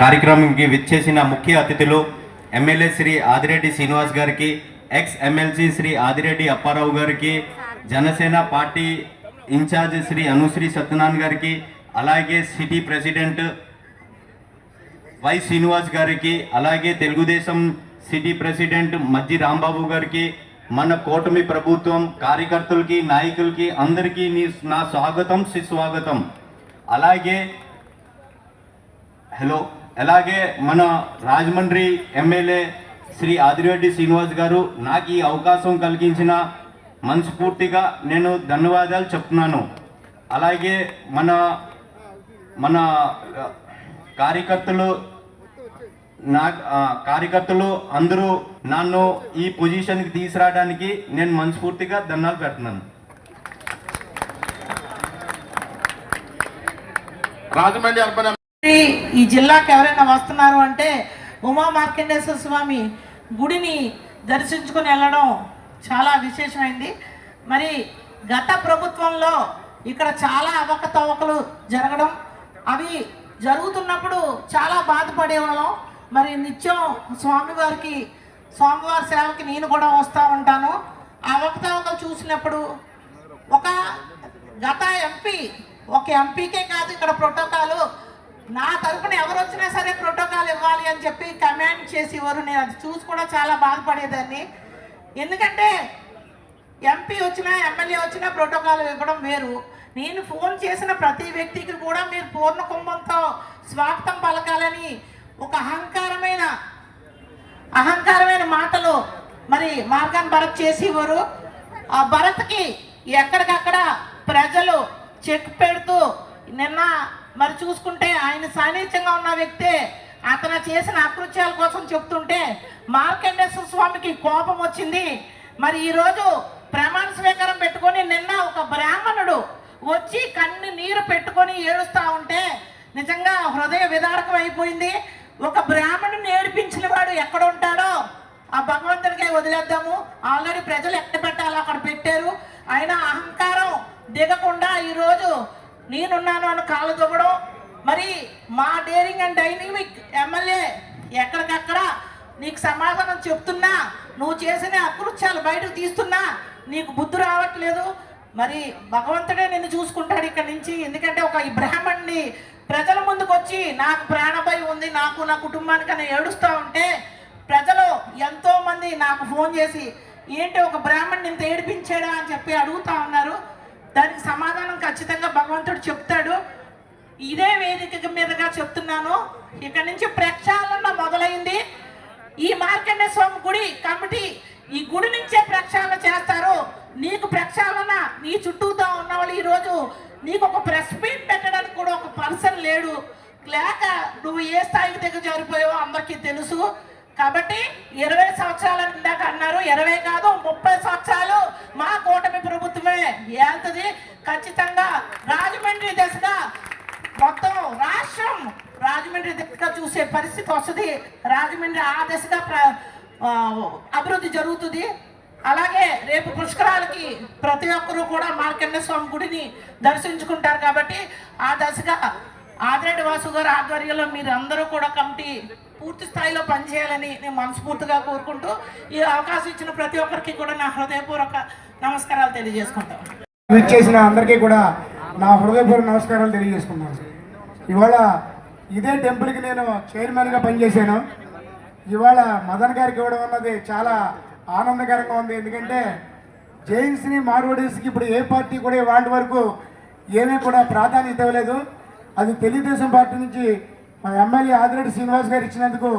కార్యక్రమంకి విచ్చేసిన ముఖ్య అతిథులు ఎమ్మెల్యే శ్రీ ఆదిరెడ్డి శ్రీనివాస్ గారికి ఎక్స్ ఎమ్మెల్సీ శ్రీ ఆదిరెడ్డి అప్పారావు గారికి జనసేన పార్టీ ఇన్ఛార్జ్ శ్రీ అనుశ్రీ సత్యనారాయణ గారికి అలాగే సిటీ ప్రెసిడెంట్ వై శ్రీనివాస్ గారికి అలాగే తెలుగుదేశం సిటీ ప్రెసిడెంట్ మజ్జి రాంబాబు గారికి మన కూటమి ప్రభుత్వం కార్యకర్తలకి నాయకులకి అందరికీ నా స్వాగతం సుస్వాగతం. అలాగే హలో. అలాగే మన రాజమండ్రి ఎమ్మెల్యే శ్రీ ఆదిరెడ్డి శ్రీనివాస్ గారు నాకు ఈ అవకాశం కలిగించిన మనస్ఫూర్తిగా నేను ధన్యవాదాలు చెప్తున్నాను. అలాగే మన మన కార్యకర్తలు నా కార్యకర్తలు అందరూ నన్ను ఈ పొజిషన్కి తీసుకురావడానికి నేను మనస్ఫూర్తిగా ధన్యాలు పెడుతున్నాను. రాజమండ్రి అర్బన్ ఈ ఈ జిల్లాకు ఎవరైనా వస్తున్నారు అంటే ఉమా మార్కండేశ్వర స్వామి గుడిని దర్శించుకుని వెళ్ళడం చాలా విశేషమైంది. మరి గత ప్రభుత్వంలో ఇక్కడ చాలా అవకతవకలు జరగడం అవి జరుగుతున్నప్పుడు చాలా బాధపడే వాళ్ళం. మరి నిత్యం స్వామివారికి స్వామివారి సేవకి నేను కూడా వస్తూ ఉంటాను. ఆ అవకతవకలు చూసినప్పుడు ఒక గత ఎంపీ ఒక ఎంపీకే కాదు ఇక్కడ ప్రోటోకాలు నా తరపున ఎవరు వచ్చినా సరే ప్రోటోకాల్ ఇవ్వాలి అని చెప్పి కమాండ్ చేసి నేను అది చూసి కూడా చాలా బాధపడేదాన్ని. ఎందుకంటే ఎంపీ వచ్చినా ఎమ్మెల్యే వచ్చినా ప్రోటోకాల్ ఇవ్వడం వేరు. నేను ఫోన్ చేసిన ప్రతి వ్యక్తికి కూడా మీరు పూర్ణ కుంభంతో స్వాగతం పలకాలని ఒక అహంకారమైన అహంకారమైన మాటలు మరి మార్గాన్ భరత్ చేసేవారు. ఆ భరత్కి ఎక్కడికక్కడ ప్రజలు చెక్ పెడుతూ నిన్న మరి చూసుకుంటే ఆయన సాన్నిధ్యంగా ఉన్న వ్యక్తే అతను చేసిన అకృత్యాల కోసం చెప్తుంటే మార్కండేశ్వర స్వామికి కోపం వచ్చింది. మరి ఈరోజు ప్రమాణ స్వీకారం పెట్టుకొని నిన్న ఒక బ్రాహ్మణుడు వచ్చి కన్ను నీరు పెట్టుకొని ఏడుస్తా ఉంటే నిజంగా హృదయ విదారకం అయిపోయింది. ఒక బ్రాహ్మణుని ఏడిపించిన వాడు ఎక్కడ ఉంటాడో ఆ భగవంతుడికే వదిలేద్దాము. ఆల్రెడీ ప్రజలు ఎక్కడ పెట్టాలో అక్కడ పెట్టారు. ఆయన అహంకారం దిగకుండా ఈరోజు నేనున్నాను అని కాలు దువ్వడం మరి మా డేరింగ్ అండ్ డైనమిక్ ఎమ్మెల్యే ఎక్కడికక్కడ నీకు సమాధానం చెప్తున్నా నువ్వు చేసిన అకృత్యాలు బయటకు తీస్తున్నా నీకు బుద్ధి రావట్లేదు. మరి భగవంతుడే నిన్ను చూసుకుంటాడు ఇక్కడ నుంచి. ఎందుకంటే ఒక ఈ బ్రాహ్మణ్ణి ప్రజల ముందుకు వచ్చి నాకు ప్రాణభయం ఉంది నాకు నా కుటుంబానికి అని ఏడుస్తూ ఉంటే ప్రజలు ఎంతోమంది నాకు ఫోన్ చేసి ఏంటి ఒక బ్రాహ్మణ్ని ఇంత ఏడిపించాడా? అని చెప్పి అడుగుతా ఉన్నారు. దానికి సమాధానం ఖచ్చితంగా భగవంతుడు చెప్తాడు. ఇదే వేదిక మీదుగా చెప్తున్నాను. ఇక్కడ నుంచి ప్రక్షాళన మొదలైంది. ఈ మార్కండే స్వామి గుడి కమిటీ ఈ గుడి నుంచే ప్రక్షాళన చేస్తారు. నీకు ప్రక్షాళన నీ చుట్టూతో ఉన్న వాళ్ళు ఈరోజు నీకు ఒక ప్రెస్ మీట్ పెట్టడానికి కూడా ఒక పర్సన్ లేడు. లేక నువ్వు ఏ స్థాయికి దగ్గర జరిపోయావో అందరికీ తెలుసు. కాబట్టి ఇరవై సంవత్సరాల ఇందాక అన్నారు ఇరవై కాదు ముప్పై సంవత్సరాలు మా కూటమి ప్రభుత్వమే. ఏళ్తుంది? ఖచ్చితంగా రాజమండ్రి దశగా మొత్తం రాష్ట్రం రాజమండ్రి దిశగా చూసే పరిస్థితి వస్తుంది. రాజమండ్రి ఆ దశగా అభివృద్ధి జరుగుతుంది. అలాగే రేపు పుష్కరాలకి ప్రతి ఒక్కరూ కూడా మార్కండ స్వామి గుడిని దర్శించుకుంటారు కాబట్టి ఆ దశగా ఆదిరెడ్డి వాసు గారు ఆధ్వర్యంలో మీరు అందరూ కూడా కమిటీ పూర్తి స్థాయిలో పనిచేయాలని నేను మనస్ఫూర్తిగా కోరుకుంటూ ఈ అవకాశం ఇచ్చిన ప్రతి ఒక్కరికి కూడా నా హృదయపూర్వక నమస్కారాలు తెలియజేసుకుంటాను. విచ్చేసిన అందరికీ కూడా నా హృదయపూర్వక నమస్కారాలు తెలియజేసుకున్నాను ఇవాళ ఇదే టెంపుల్కి నేను చైర్మన్గా పనిచేశాను. ఇవాళ మదన్ గారికి ఇవ్వడం అన్నది చాలా ఆనందకరంగా ఉంది. ఎందుకంటే జైన్స్ని మార్వడీస్కి ఇప్పుడు ఏ పార్టీ కూడా వాళ్ళ వరకు ఏమీ కూడా ప్రాధాన్యత ఇవ్వలేదు. అది తెలుగుదేశం పార్టీ నుంచి మా ఎమ్మెల్యే ఆదిరెడ్డి శ్రీనివాస్ గారు ఇచ్చినందుకు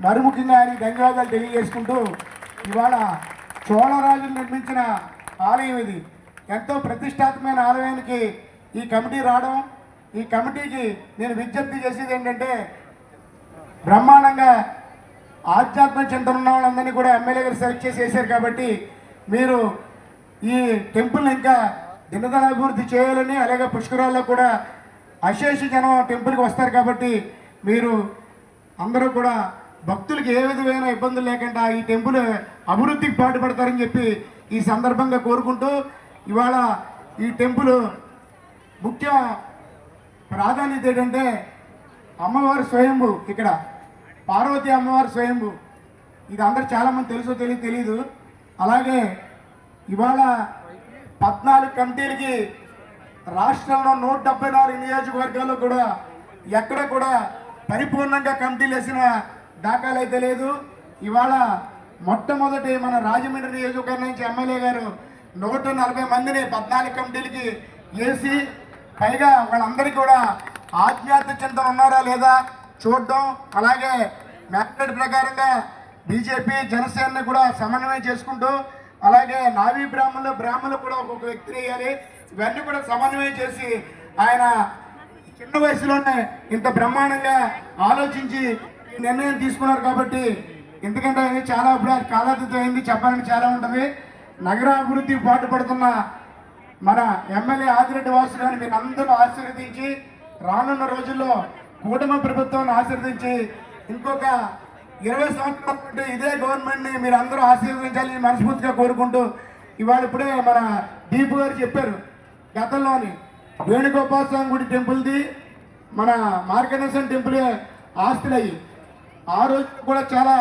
మరి ముఖ్యంగా ఆయనకి ధన్యవాదాలు తెలియజేసుకుంటూ ఇవాళ చోళరాజులు నిర్మించిన ఆలయం ఇది. ఎంతో ప్రతిష్టాత్మకమైన ఆలయానికి ఈ కమిటీ రావడం ఈ కమిటీకి నేను విజ్ఞప్తి చేసేది ఏంటంటే బ్రహ్మాండంగా ఆధ్యాత్మ చింతన ఉన్న వాళ్ళందరినీ కూడా ఎమ్మెల్యే గారు సెలెక్ట్ చేసి వేశారు కాబట్టి మీరు ఈ టెంపుల్ని ఇంకా దినదన అభివృద్ధి చేయాలని అలాగే పుష్కరాల్లో కూడా అశేష జనం టెంపుల్కి వస్తారు కాబట్టి మీరు అందరూ కూడా భక్తులకి ఏ విధమైన ఇబ్బందులు లేకుండా ఈ టెంపుల్ అభివృద్ధికి పాటుపడతారని చెప్పి ఈ సందర్భంగా కోరుకుంటూ ఇవాళ ఈ టెంపుల్ ముఖ్య ప్రాధాన్యత ఏంటంటే అమ్మవారి స్వయంభు ఇక్కడ పార్వతి అమ్మవారి స్వయంభు. ఇది అందరు చాలామంది తెలుసో తెలియదు తెలీదు. అలాగే ఇవాళ పద్నాలుగు కమిటీలకి రాష్ట్రంలో నూట డెబ్బై నాలుగు నియోజకవర్గాల్లో కూడా ఎక్కడ కూడా పరిపూర్ణంగా కమిటీలు వేసిన దాఖలు అయితే లేదు. ఇవాళ మొట్టమొదటి మన రాజమండ్రి నియోజకవర్గం నుంచి ఎమ్మెల్యే గారు నూట నలభై మందిని పద్నాలుగు కమిటీలకి వేసి పైగా వాళ్ళందరికీ కూడా ఆత్మీయత చింతన ఉన్నారా లేదా చూడడం. అలాగే మ్యాండేట్ ప్రకారంగా బీజేపీ జనసేనని కూడా సమన్వయం చేసుకుంటూ అలాగే నావీ బ్రాహ్మణులు బ్రాహ్మణులు కూడా ఒక్కొక్క వ్యక్తిని వేయాలి. ఇవన్నీ కూడా సమన్వయం చేసి ఆయన చిన్న వయసులోనే ఇంత బ్రహ్మాండంగా ఆలోచించి ఈ నిర్ణయం తీసుకున్నారు కాబట్టి ఎందుకంటే అది చాలా ఇప్పుడు కాలాతీతం అయింది చెప్పాలని చాలా ఉంటుంది. నగరాభివృద్ధి పాటుపడుతున్న మన ఎమ్మెల్యే ఆదిరెడ్డి వాసు గారిని మీరు అందరూ ఆశీర్వదించి రానున్న రోజుల్లో కూటమి ప్రభుత్వాన్ని ఆశీర్వదించి ఇంకొక ఇరవై సంవత్సరాల పాటు ఇదే గవర్నమెంట్ని మీరు అందరూ ఆశీర్వదించాలని మనస్ఫూర్తిగా కోరుకుంటూ ఇవాళ ఇప్పుడే మన దీపు గారు చెప్పారు. గతంలోని వేణుగోపాల స్వామి గుడి టెంపుల్ది మన మార్కనేశ్వరం టెంపుల్ ఆస్తులు అయ్యి ఆ రోజు కూడా చాలా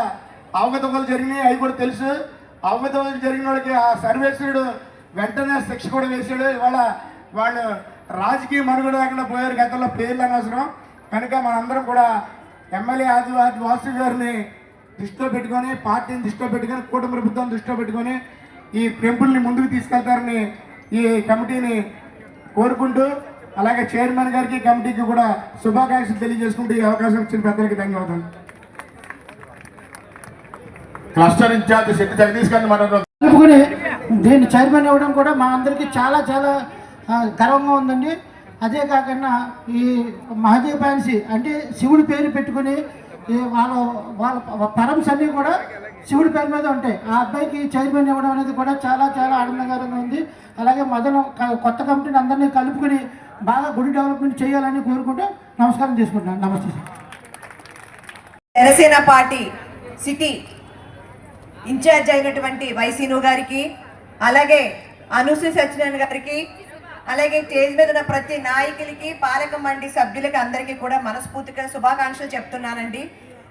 అవగతవకలు జరిగినాయి అవి కూడా తెలుసు. అవగతవకలు జరిగిన వాళ్ళకి ఆ సర్వేశ్వరుడు వెంటనే శిక్ష కూడా వేసాడు ఇవాళ వాళ్ళు రాజకీయ మనుగడ లేకుండా పోయారు గతంలో పేర్లు అనవసరం. కనుక మనందరం కూడా ఎమ్మెల్యే ఆదివాది వాసు గారిని దృష్టిలో పెట్టుకొని పార్టీని దృష్టిలో పెట్టుకొని కూటమి ప్రభుత్వం దృష్టిలో పెట్టుకొని ఈ టెంపుల్ని ముందుకు తీసుకెళ్తారని ఈ కమిటీని కోరుకుంటూ అలాగే చైర్మన్ గారికి కమిటీకి కూడా శుభాకాంక్షలు తెలియజేసుకుంటూ ఈ అవకాశం ఇచ్చిన పెద్దలకి ధన్యవాదాలు. క్లస్టర్ ఇన్ఛార్జ్ శెట్టి జగదీష్ గారిని మనం కలుపుకొని దీన్ని చైర్మన్ ఇవ్వడం కూడా మా అందరికీ చాలా చాలా గర్వంగా ఉందండి. అదే కాకుండా ఈ మహదేవ్ ఫ్యాన్సీ అంటే శివుడి పేరు పెట్టుకుని వాళ్ళ వాళ్ళ పరమ్స్ అన్నీ కూడా శివుడి పేరు మీద ఉంటాయి. ఆ అబ్బాయికి చైర్మన్ ఇవ్వడం అనేది కూడా చాలా చాలా ఆనందకరంగా ఉంది. అలాగే మొదలు కొత్త కమిటీని అందరినీ కలుపుకొని బాగా గుడి డెవలప్మెంట్ చేయాలని కోరుకుంటూ నమస్కారం చేసుకుంటున్నాను. నమస్తే sir. Janasena party city incharge అయినటువంటి వైసీను గారికి అలాగే అనుశ్రీ సత్యనారాయణ గారికి అలాగే స్టేజ్ మీద ఉన్న ప్రతి నాయకులకి పాలక మండలి సభ్యులకి అందరికీ కూడా మనస్ఫూర్తిగా శుభాకాంక్షలు చెప్తున్నానండి.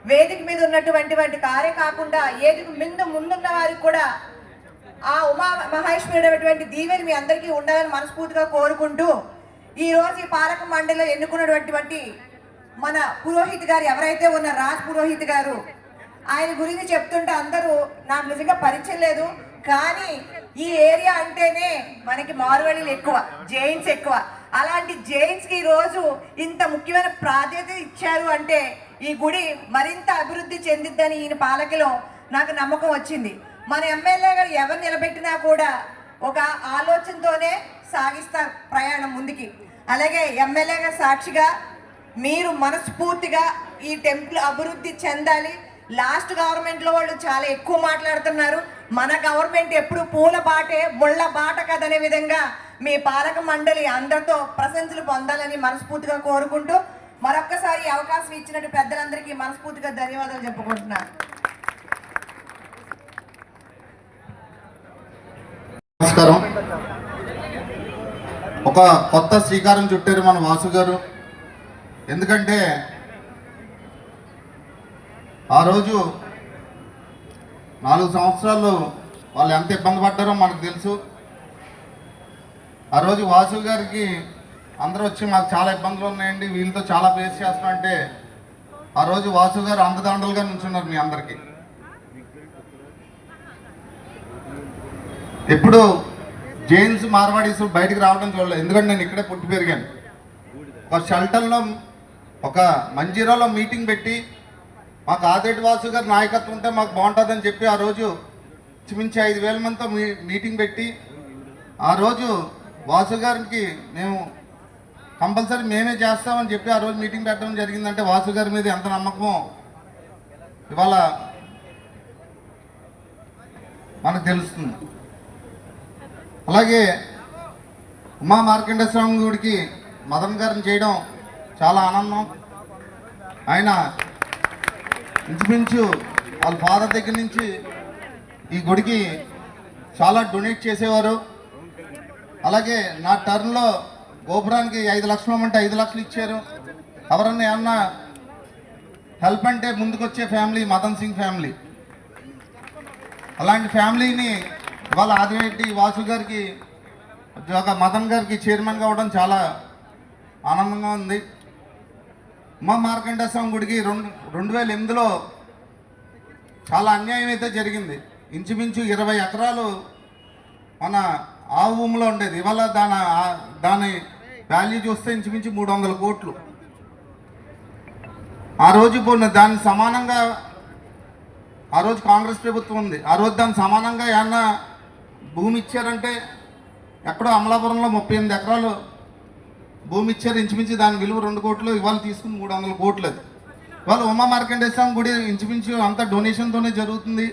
వేదిక మీద ఉన్నటువంటి వంటి కారే కాకుండా ఏదికి ముందు ముందున్న వారికి కూడా ఆ ఉమా మహేశ్వరుడైనటువంటి దీవెని మీ అందరికీ ఉండాలని మనస్ఫూర్తిగా కోరుకుంటూ ఈరోజు ఈ పాలక మండలిలో ఎన్నుకున్నటువంటి మన పురోహిత్ గారు ఎవరైతే ఉన్న రాజ్ పురోహిత్ గారు ఆయన గురించి చెప్తుంటే అందరూ నాకు నిజంగా పరిచయం లేదు కానీ ఈ ఏరియా అంటేనే మనకి మారువడిలు ఎక్కువ జైన్స్ ఎక్కువ. అలాంటి జైన్స్కి ఈరోజు ఈ రోజు ఇంత ముఖ్యమైన ప్రాధాన్యత ఇచ్చారు అంటే ఈ గుడి మరింత అభివృద్ధి చెందిద్దని ఈయన పాలకలో నాకు నమ్మకం వచ్చింది. మన ఎమ్మెల్యే గారు ఎవరు నిలబెట్టినా కూడా ఒక ఆలోచనతోనే సాగిస్తారు ప్రయాణం ముందుకి. అలాగే ఎమ్మెల్యే గారు సాక్షిగా మీరు మనస్ఫూర్తిగా ఈ టెంపుల్ అభివృద్ధి చెందాలి. లాస్ట్ గవర్నమెంట్లో వాళ్ళు చాలా ఎక్కువ మాట్లాడుతున్నారు. మన గవర్నమెంట్ ఎప్పుడు పూల బాటే ముళ్ళ బాట కదనే విధంగా మీ పాలక మండలి అందరితో ప్రశంసలు పొందాలని మనస్ఫూర్తిగా కోరుకుంటూ మరొక్కసారి అవకాశం ఇచ్చినట్టు పెద్దలందరికీ మనస్ఫూర్తిగా ధన్యవాదాలు చెప్పుకుంటున్నాను. నమస్కారం. ఒక కొత్త శ్రీకారం చుట్టారు మన వాసు గారు. ఎందుకంటే ఆ రోజు నాలుగు సంవత్సరాలు వాళ్ళు ఎంత ఇబ్బంది పడ్డారో మనకు తెలుసు. ఆ రోజు వాసు గారికి అందరూ వచ్చి మాకు చాలా ఇబ్బందులు ఉన్నాయండి. వీళ్ళతో చాలా ఫేస్ చేస్తున్నాం అంటే ఆ రోజు వాసు గారు అందదండలుగా నుంచున్నారు మీ అందరికీ. ఎప్పుడు జైన్స్ మార్వాడీస్ బయటికి రావడం చూడలేదు. ఎందుకంటే నేను ఇక్కడే పుట్టి పెరిగాను. ఒక షెల్టర్లో ఒక మంజీరాలో మీటింగ్ పెట్టి మాకు ఆదేటి వాసు గారి నాయకత్వం ఉంటే మాకు బాగుంటుందని చెప్పి ఆ రోజు మించి ఐదు వేల మందితో మీ మీటింగ్ పెట్టి ఆ రోజు వాసు గారికి మేము కంపల్సరీ మేమే చేస్తామని చెప్పి ఆ రోజు మీటింగ్ పెట్టడం జరిగిందంటే వాసు గారి మీద ఎంత నమ్మకమో. ఇవాళ మనకు తెలుస్తుంది. అలాగే ఉమా మార్కండ గుడికి మదన్ గారిని చేయడం చాలా ఆనందం. ఆయన ఇంచుమించు వాళ్ళ ఫాదర్ దగ్గర నుంచి ఈ గుడికి చాలా డొనేట్ చేసేవారు. అలాగే నా టర్న్లో గోపురానికి ఐదు లక్షలు ఇవ్వమంటే ఐదు లక్షలు ఇచ్చారు. ఎవరన్నా ఏమన్నా హెల్ప్ అంటే ముందుకొచ్చే ఫ్యామిలీ మదన్ సింగ్ ఫ్యామిలీ. అలాంటి ఫ్యామిలీని ఇవాళ ఆదిరెడ్డి వాసు గారికి ఒక మదన్ గారికి చైర్మన్ కావడం చాలా ఆనందంగా ఉంది. ఉమా మార్కండ స్వామి గుడికి రెండు రెండు వేల ఎనిమిదిలో చాలా అన్యాయం అయితే జరిగింది. ఇంచుమించు ఇరవై ఎకరాలు మన ఆవు భూమిలో ఉండేది. ఇవాళ దాని దాని వాల్యూ చూస్తే ఇంచుమించు మూడు వందల కోట్లు. ఆ రోజు పోయిన దాన్ని సమానంగా ఆ రోజు కాంగ్రెస్ ప్రభుత్వం ఉంది. ఆ రోజు దాన్ని సమానంగా ఏమన్నా భూమి ఇచ్చారంటే ఎక్కడో అమలాపురంలో ముప్పై ఎనిమిది ఎకరాలు భూమి ఇచ్చారు. ఇంచుమించు దాని విలువ రెండు కోట్లు ఇవాళ తీసుకుని మూడు వందల కోట్లు అది. ఇవాళ ఉమా మార్కండేశ్వరం గుడి ఇంచుమించు అంతా డొనేషన్తోనే జరుగుతుంది.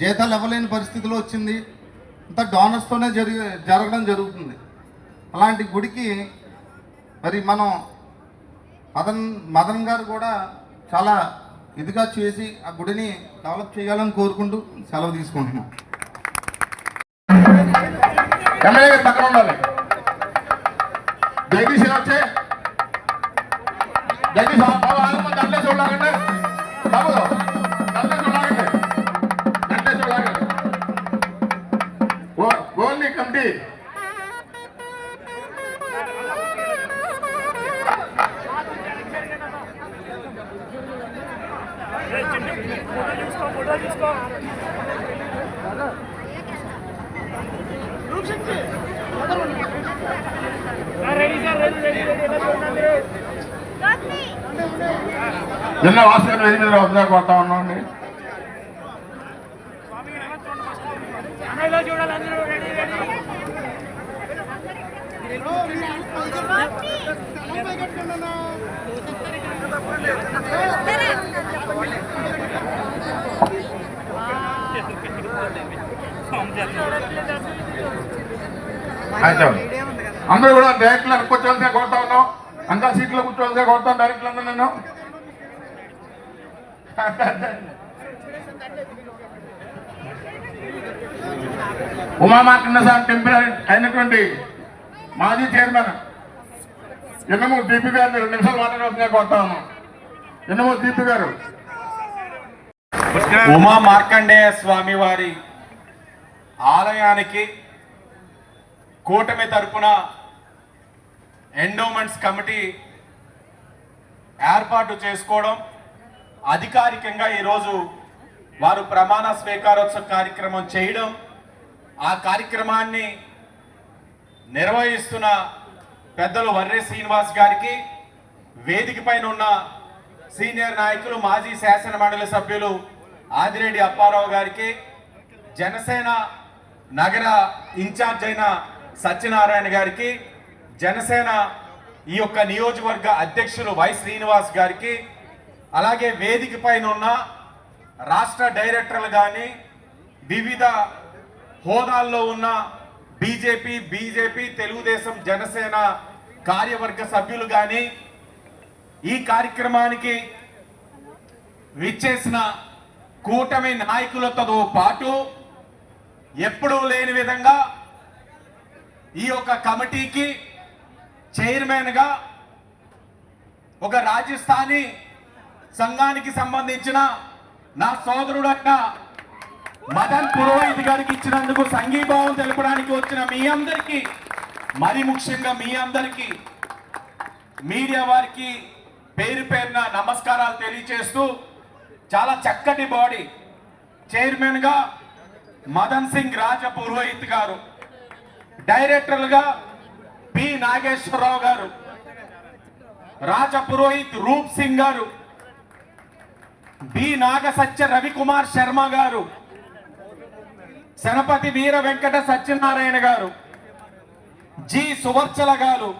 జీతాలు ఇవ్వలేని పరిస్థితిలో వచ్చింది. అంతా డోనర్స్తోనే జరిగి జరగడం జరుగుతుంది. అలాంటి గుడికి మరి మనం మదన్ మదన్ గారు కూడా చాలా ఇదిగా చేసి ఆ గుడిని డెవలప్ చేయాలని కోరుకుంటూ సెలవు తీసుకుంటున్నాం. ఎమ్మెల్యే గారు పక్కన ఉండాలి. జగదీష్ వచ్చే. జగదీష్ బాబు ఆగమని బాబు ఓ ఓన్లీ కమిటీ. నిన్న వాసుగారు వేదిక మీద వద్దా కొడతా ఉన్నాం. అండి అయితే అందరూ కూడా డైరెక్ట్లో కూర్చోవలసిగా కొడతా ఉన్నాం. అంకా సీట్లో కూర్చోవలసిగా కొడతాం డైరెక్ట్లు అందరూ నేను ఉమామాకన్న సార్ టెంపుల్ అయినటువంటి మాజీ చైర్మన్ ఎన్నమో దీపి గారిని రెండు నిమిషాలు మాట్లాడవలసిందిగా కొడతా ఉన్నాం. ఎన్నమూ దీపి గారు. ఉమా మార్కండేయ స్వామి వారి ఆలయానికి కూటమి తరపున ఎండోమెంట్స్ కమిటీ ఏర్పాటు చేసుకోవడం అధికారికంగా ఈరోజు వారు ప్రమాణ స్వీకారోత్సవ కార్యక్రమం చేయడం ఆ కార్యక్రమాన్ని నిర్వహిస్తున్న పెద్దలు వర్రే శ్రీనివాస్ గారికి వేదిక పైన ఉన్న సీనియర్ నాయకులు మాజీ శాసన మండలి సభ్యులు ఆదిరెడ్డి అప్పారావు గారికి జనసేన నగర ఇన్ఛార్జ్ అయిన సత్యనారాయణ గారికి జనసేన ఈ యొక్క నియోజకవర్గ అధ్యక్షులు వై శ్రీనివాస్ గారికి అలాగే వేదిక పైన ఉన్న రాష్ట్ర డైరెక్టర్లు కానీ వివిధ హోదాల్లో ఉన్న బీజేపీ బీజేపీ తెలుగుదేశం జనసేన కార్యవర్గ సభ్యులు కానీ ఈ కార్యక్రమానికి విచ్చేసిన కూటమి నాయకులతో పాటు ఎప్పుడూ లేని విధంగా ఈ యొక్క కమిటీకి చైర్మన్గా ఒక రాజస్థానీ సంఘానికి సంబంధించిన నా సోదరుడైన మదన్ పురోహిత్ గారికి ఇచ్చినందుకు సంఘీభావం తెలపడానికి వచ్చిన మీ అందరికీ మరి ముఖ్యంగా మీ అందరికీ మీడియా వారికి పేరు పేరున నమస్కారాలు తెలియచేస్తూ చాలా చక్కటి బాడీ చైర్మన్గా మదన్ సింగ్ రాజ పురోహిత్ గారు డైరెక్టర్లుగా పి. నాగేశ్వరరావు గారు రాజ పురోహిత్ రూప్ సింగ్ గారు బి. నాగసత్య రవికుమార్ శర్మ గారు శనపతి వీర వెంకట సత్యనారాయణ గారు జి. సువర్చల గారు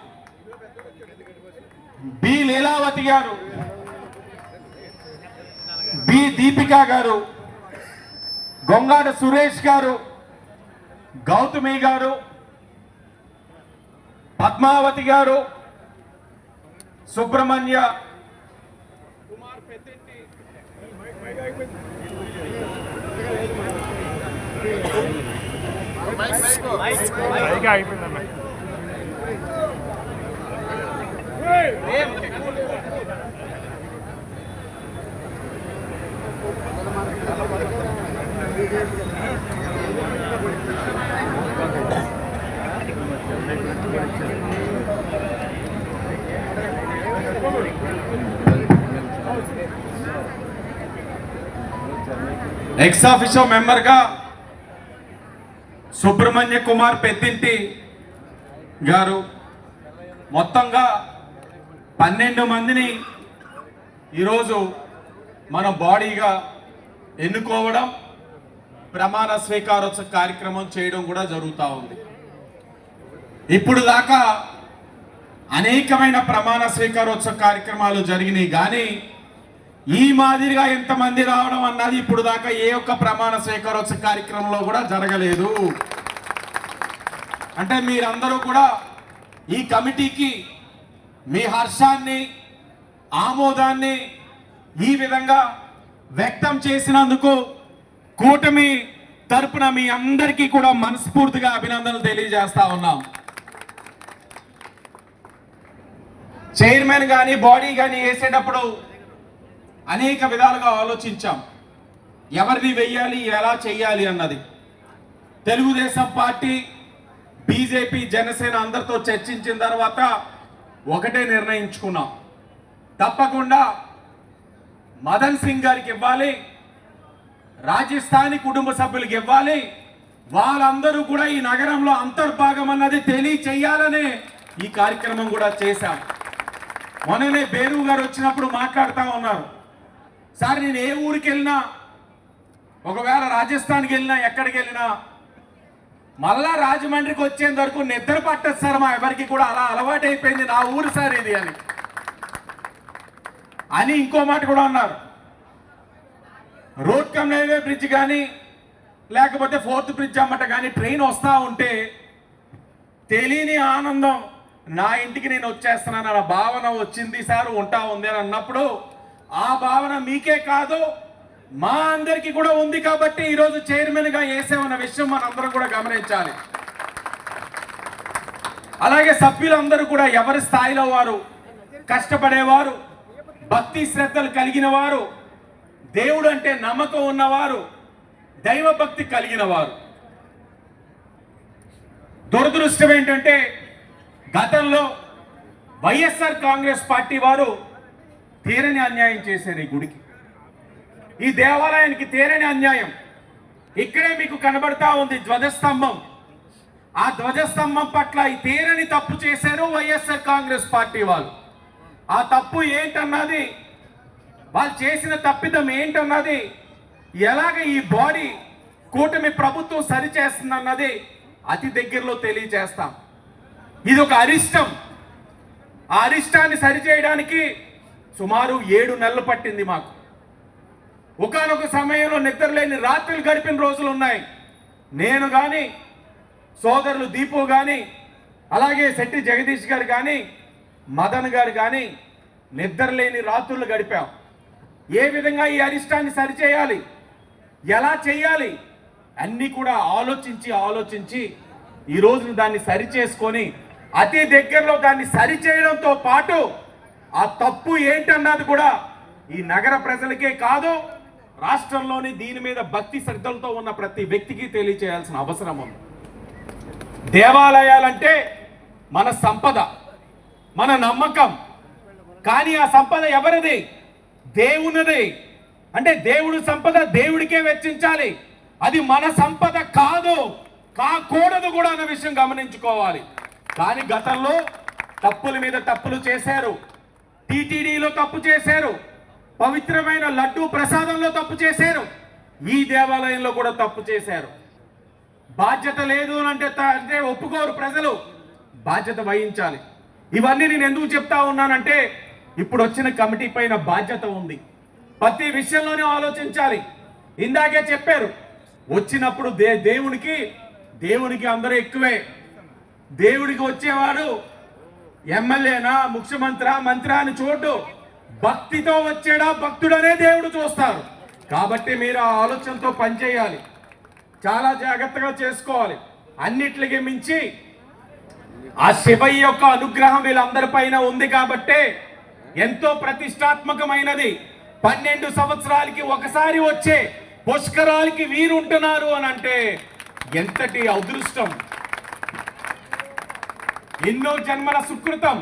బి. లీలావతి గారు బి. దీపిక గారు గొంగాడ సురేష్ గారు గౌతమి గారు పద్మావతి గారు సుబ్రహ్మణ్య అయిపోయిందమ్మా ఆఫీసో మెంబర్గా సుబ్రహ్మణ్య కుమార్ పెద్దింటి గారు మొత్తంగా పన్నెండు మందిని ఈరోజు మన బాడీగా ఎన్నుకోవడం ప్రమాణ స్వీకారోత్సవ కార్యక్రమం చేయడం కూడా జరుగుతూ ఉంది. ఇప్పుడు దాకా అనేకమైన ప్రమాణ స్వీకారోత్సవ కార్యక్రమాలు జరిగినాయి. కానీ ఈ మాదిరిగా ఎంతమంది రావడం అన్నది ఇప్పుడు దాకా ఏ ఒక్క ప్రమాణ స్వీకారోత్సవ కార్యక్రమంలో కూడా జరగలేదు. అంటే మీరందరూ కూడా ఈ కమిటీకి మీ హర్షాన్ని ఆమోదాన్ని ఈ విధంగా వ్యక్తం చేసినందుకు కూటమి తరపున మీ అందరికీ కూడా మనస్ఫూర్తిగా అభినందనలు తెలియజేస్తా ఉన్నాం. చైర్మన్ కానీ బాడీ కానీ వేసేటప్పుడు అనేక విధాలుగా ఆలోచించాం. ఎవరిని వెయ్యాలి ఎలా చేయాలి అన్నది. తెలుగుదేశం పార్టీ బీజేపీ జనసేన అందరితో చర్చించిన తర్వాత ఒకటే నిర్ణయించుకున్నాం. తప్పకుండా మదన్ సింగ్ గారికి ఇవ్వాలి రాజస్థానీ కుటుంబ సభ్యులకి ఇవ్వాలి వాళ్ళందరూ కూడా ఈ నగరంలో అంతర్భాగం అన్నది తెలియచేయాలనే ఈ కార్యక్రమం కూడా చేశాం. మొన్ననే బేరు గారు వచ్చినప్పుడు మాట్లాడుతూ ఉన్నారు. సార్ నేను ఏ ఊరికి వెళ్ళినా ఒకవేళ రాజస్థాన్కి వెళ్ళినా ఎక్కడికి వెళ్ళినా మళ్ళా రాజమండ్రికి వచ్చేంత వరకు నిద్ర పట్టదు సార్ మా ఎవరికి కూడా అలా అలవాటు అయిపోయింది నా ఊరు సార్ ఇది అని. అని ఇంకో మాట కూడా అన్నారు. రోడ్ కమ్ రైల్వే బ్రిడ్జ్ కానీ లేకపోతే ఫోర్త్ బ్రిడ్జ్ అమ్మట కానీ ట్రైన్ వస్తూ ఉంటే తెలియని ఆనందం నా ఇంటికి నేను వచ్చేస్తున్నాను అన్న భావన వచ్చింది సార్ ఉంటా ఉంది అని అన్నప్పుడు ఆ భావన మీకే కాదు మా అందరికి కూడా ఉంది కాబట్టి ఈరోజు చైర్మన్గా వేసామన్న విషయం మనందరం కూడా గమనించాలి. అలాగే సభ్యులందరూ కూడా ఎవరి స్థాయిలో వారు కష్టపడేవారు భక్తి శ్రద్ధలు కలిగిన వారు దేవుడు అంటే నమ్మకం ఉన్నవారు దైవభక్తి కలిగిన వారు దురదృష్టం ఏంటంటే గతంలో వైఎస్ఆర్ కాంగ్రెస్ పార్టీ వారు తీరని అన్యాయం చేశారు ఈ గుడికి. ఈ దేవాలయానికి తీరని అన్యాయం. ఇక్కడే మీకు కనబడతా ఉంది ధ్వజస్తంభం. ఆ ధ్వజస్తంభం పట్ల ఈ తీరని తప్పు చేశారు వైఎస్ఆర్ కాంగ్రెస్ పార్టీ వాళ్ళు. ఆ తప్పు ఏంటన్నది వాళ్ళు చేసిన తప్పిదం ఏంటన్నది ఎలాగ ఈ బాడీ కూటమి ప్రభుత్వం సరిచేస్తుందన్నది అతి దగ్గరలో తెలియజేస్తాం. ఇది ఒక అరిష్టం. ఆ అరిష్టాన్ని సరిచేయడానికి సుమారు ఏడు నెలలు పట్టింది మాకు. ఒకనొక సమయంలో నిద్రలేని రాత్రులు గడిపిన రోజులు ఉన్నాయి. నేను కానీ సోదరులు దీపు కానీ అలాగే శెట్టి జగదీష్ గారు కానీ మదన్ గారు కానీ నిద్రలేని రాత్రులు గడిపాం. ఏ విధంగా ఈ అరిష్టాన్ని సరిచేయాలి? ఎలా చేయాలి? అన్నీ కూడా ఆలోచించి ఆలోచించి ఈ రోజున దాన్ని సరిచేసుకొని అతి దగ్గరలో దాన్ని సరిచేయడంతో పాటు ఆ తప్పు ఏంటన్నది కూడా ఈ నగర ప్రజలకే కాదు రాష్ట్రంలోని దీని మీద భక్తి శ్రద్ధలతో ఉన్న ప్రతి వ్యక్తికి తెలియచేయాల్సిన అవసరం ఉంది. దేవాలయాలంటే మన సంపద మన నమ్మకం. కానీ ఆ సంపద ఎవరిది? దేవునిది. అంటే దేవుడి సంపద దేవుడికే వెచ్చించాలి. అది మన సంపద కాదు కాకూడదు కూడా అన్న విషయం గమనించుకోవాలి. కానీ గతంలో తప్పుల మీద తప్పులు చేశారు. టీటీడీలో తప్పు చేశారు. పవిత్రమైన లడ్డూ ప్రసాదంలో తప్పు చేశారు. ఈ దేవాలయంలో కూడా తప్పు చేశారు. బాధ్యత లేదు అని అంటే త- అంటే ఒప్పుకోరు ప్రజలు. బాధ్యత వహించాలి. ఇవన్నీ నేను ఎందుకు చెప్తా ఉన్నానంటే ఇప్పుడు వచ్చిన కమిటీ పైన బాధ్యత ఉంది. ప్రతి విషయంలోనే ఆలోచించాలి. ఇందాకే చెప్పారు వచ్చినప్పుడు దే దేవునికి దేవునికి అందరూ ఎక్కువే. దేవుడికి వచ్చేవాడు ఎమ్మెల్యేనా ముఖ్యమంత్రి మంత్రి అని చూడు భక్తితో వచ్చాడా భక్తుడనే దేవుడు చూస్తారు. కాబట్టి మీరు ఆ ఆలోచనతో పనిచేయాలి. చాలా జాగ్రత్తగా చేసుకోవాలి. అన్నిట్లకి మించి ఆ శివయ్య యొక్క అనుగ్రహం వీళ్ళందరిపైన ఉంది కాబట్టే ఎంతో ప్రతిష్టాత్మకమైనది. పన్నెండు సంవత్సరాలకి ఒకసారి వచ్చే పుష్కరాలకి వీరు ఉంటున్నారు అని అంటే ఎంతటి అదృష్టం. ఎన్నో జన్మల సుకృతం.